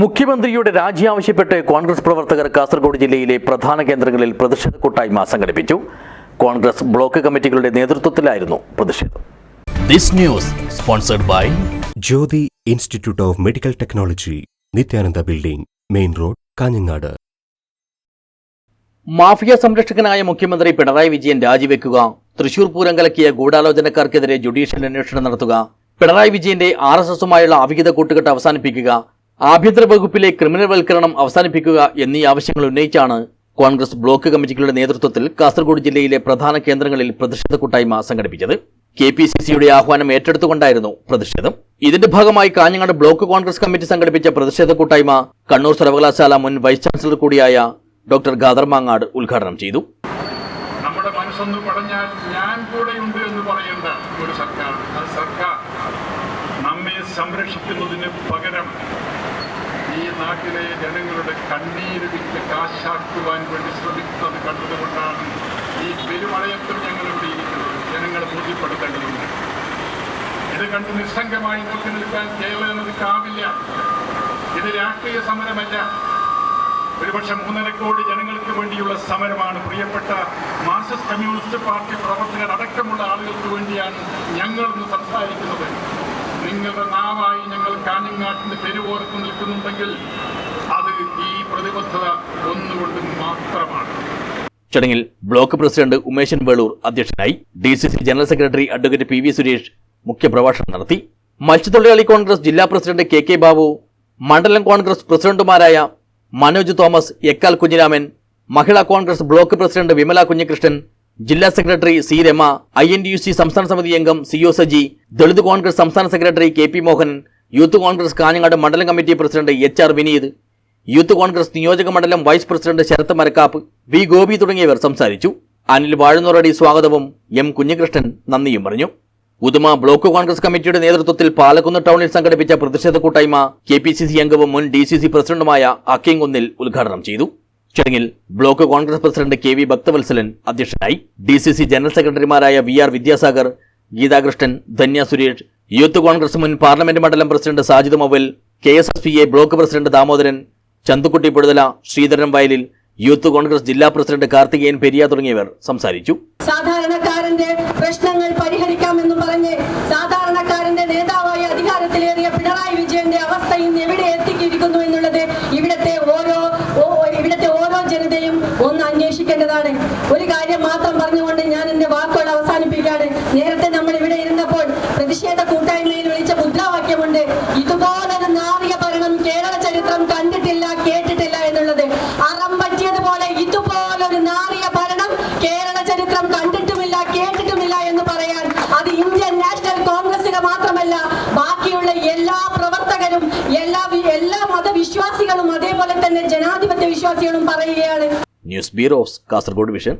മുഖ്യമന്ത്രിയുടെ രാജി ആവശ്യപ്പെട്ട് കോൺഗ്രസ് പ്രവർത്തകർ കാസർഗോഡ് ജില്ലയിലെ പ്രധാന കേന്ദ്രങ്ങളിൽ പ്രതിഷേധ കൂട്ടായ്മ സംഘടിപ്പിച്ചു. കോൺഗ്രസ് ബ്ലോക്ക് കമ്മിറ്റികളുടെ നേതൃത്വത്തിലായിരുന്നു പ്രതിഷേധം. This news sponsored by Jyothi institute of medical technology Nithyananda building main road Kanhangad. Mafia സംരക്ഷകനായ മുഖ്യമന്ത്രി പിണറായി വിജയൻ രാജിവെക്കുക. തൃശൂർ പൂരം കലക്കിയ ഗൂഢാലോചനക്കാർക്കെതിരെ ജുഡീഷ്യൽ അന്വേഷണം നടത്തുക. പിണറായി വിജയന്റെ ആർ എസ് എസുമായുള്ള അവിഹിത കൂട്ടുകെട്ട് അവസാനിപ്പിക്കുക. ആഭ്യന്തര വകുപ്പിലെ ക്രിമിനൽ വൽക്കരണം അവസാനിപ്പിക്കുക എന്നീ ആവശ്യങ്ങൾ ഉന്നയിച്ചാണ് കോൺഗ്രസ് ബ്ലോക്ക് കമ്മിറ്റികളുടെ നേതൃത്വത്തിൽ കാസർഗോഡ് ജില്ലയിലെ പ്രധാന കേന്ദ്രങ്ങളിൽ പ്രതിഷേധ കൂട്ടായ്മ സംഘടിപ്പിച്ചത്. കെ പി സി സിയുടെ ആഹ്വാനം ഏറ്റെടുത്തുകൊണ്ടായിരുന്നു പ്രതിഷേധം. ഇതിന്റെ ഭാഗമായി കാഞ്ഞങ്ങാട് ബ്ലോക്ക് കോൺഗ്രസ് കമ്മിറ്റി സംഘടിപ്പിച്ച പ്രതിഷേധ കൂട്ടായ്മ കണ്ണൂർ സർവകലാശാല മുൻ വൈസ് ചാൻസലർ കൂടിയായ ഡോക്ടർ ഖാദർ മാങ്ങാട് ഉദ്ഘാടനം ചെയ്തു. നമ്മുടെ ഞാൻ കൂടെയുണ്ട് എന്ന് പറയുന്ന ഒരു സംരക്ഷിക്കുന്നതിന് പകരം നാട്ടിലെ ജനങ്ങളുടെ കണ്ണീര് വിറ്റ് കാശാക്കുവാൻ വേണ്ടി ശ്രമിക്കുന്നത് കണ്ടതുകൊണ്ടാണ് ഈ പെരുമഴയത്തും ഞങ്ങൾ ഇവിടെ ഇരിക്കുന്നത്. ജനങ്ങളെ ബോധ്യപ്പെടുത്തേണ്ടതുണ്ട്. ഇത് കണ്ട് നിസ്സംഗമായി നോക്കി നിൽക്കാൻ കേരളം കേരളത്തിനാവില്ല ഇത് രാഷ്ട്രീയ സമരമല്ല. ഒരുപക്ഷെ മൂന്നര കോടി ജനങ്ങൾക്ക് വേണ്ടിയുള്ള സമരമാണ്. പ്രിയപ്പെട്ട മാർക്സിസ്റ്റ് കമ്മ്യൂണിസ്റ്റ് പാർട്ടി പ്രവർത്തകർ അടക്കമുള്ള ആളുകൾക്ക് വേണ്ടിയാണ് ഞങ്ങൾ ഇന്ന് സംസാരിക്കുന്നത്. നിങ്ങളുടെ നാവായി ഞങ്ങൾ കാഞ്ഞങ്ങാട്ടിന്റെ തെരുവോരത്ത് നിൽക്കുന്നുണ്ടെങ്കിൽ അത് ഈ പ്രതിബദ്ധത ഒന്നുകൊണ്ട് മാത്രമാണ്. ചടങ്ങിൽ ബ്ലോക്ക് പ്രസിഡന്റ് ഉമേശൻ വേളൂർ അധ്യക്ഷനായി D C C general secretary advocate P V Suresh മുഖ്യപ്രഭാഷണം നടത്തി. മത്സ്യത്തൊഴിലാളി കോൺഗ്രസ് ജില്ലാ പ്രസിഡന്റ് കെ കെ ബാബു മണ്ഡലം കോൺഗ്രസ് പ്രസിഡന്റുമാരായ Manoj Thomas Ekkal Kunhiraman Mahila Congress block president Vimala Kunhikrishnan ജില്ലാ secretary C Rama I N D U C സംസ്ഥാന സമിതി അംഗം C O Saji Dalit Congress സംസ്ഥാന secretary K P Mohanan youth Congress Kanhangad മണ്ഡലം committee president H R Vineeth youth Congress നിയോജക മണ്ഡലം vice president Sarath Marakkap V Gopi തുടങ്ങിയവർ സംസാരിച്ചു. അനിൽ വാഴുന്നോറടി സ്വാഗതവും എം കുഞ്ഞികൃഷ്ണൻ നന്ദിയും പറഞ്ഞു. ഉദുമ ബ്ലോക്ക് കോൺഗ്രസ് കമ്മിറ്റിയുടെ നേതൃത്വത്തിൽ പാലക്കുന്ന് ടൗണിൽ സംഘടിപ്പിച്ച പ്രതിഷേധ കൂട്ടായ്മ കെ പി സി സി അംഗവും മുൻ ഡി സി സി പ്രസിഡന്റുമായ അക്കിംകുന്നിൽ ഉദ്ഘാടനം ചെയ്തു. ചടങ്ങിൽ block Congress president K V Bhakthavatsalan അധ്യക്ഷനായി. ഡി സി സി ജനറൽ സെക്രട്ടറിമാരായ V R Vidyasagar Geethakrishnan Dhanya Suresh youth Congress മുൻ പാർലമെന്റ് മണ്ഡലം president Sajid Moval K S S P A block president Damodaran Chandukutty Puzhuthala Sreedharan Vayalil youth Congress ജില്ലാ president Karthikeyan Periya തുടങ്ങിയവർ സംസാരിച്ചു. സാധാരണക്കാരന്റെ പ്രശ്നങ്ങൾ പരിഹരിക്കാമെന്ന് പറഞ്ഞ് സാധാരണക്കാരന്റെ നേതാവായി അധികാരത്തിലേറിയ പിണറായി വിജയന്റെ അവസ്ഥ ഇന്ന് എവിടെ എത്തിക്കിരിക്കുന്നു എന്നുള്ളത് ഇവിടത്തെ ഓരോ ഇവിടത്തെ ഓരോ ജനതയും ഒന്ന് അന്വേഷിക്കേണ്ടതാണ്. ഒരു കാര്യം മാത്രം പറഞ്ഞുകൊണ്ട് ഞാൻ എന്റെ വാക്കുകൾ അവസാനിപ്പിക്കുകയാണ്. നേരത്തെ നമ്മൾ ഇവിടെ ഇരുന്നപ്പോൾ പ്രതിഷേധ കൂട്ടായ്മയിൽ വിളിച്ച മുദ്രാവാക്യമുണ്ട്. ഇതുപോലൊരു നാറിയ ഭരണം കേരള ചരിത്രം കണ്ടിട്ടില്ല കേട്ടിട്ടില്ല എന്നുള്ളത്. അറം പറ്റിയതുപോലെ ഇതുപോലൊരു നാറിയ ഭരണം കേരള ചരിത്രം കണ്ടിട്ടുമില്ല കേട്ടിട്ടുമില്ല എന്ന് പറയാൻ അത് ഇന്ത്യൻ നാഷണൽ കോൺഗ്രസിന് മാത്രമല്ല ബാക്കിയുള്ള എല്ലാ പ്രവർത്തകരും എല്ലാ എല്ലാ മതവിശ്വാസികളും അതേപോലെ തന്നെ ജനാധിപത്യ വിശ്വാസികളും പറയുകയാണ്. News bureaus Kasaragod vision.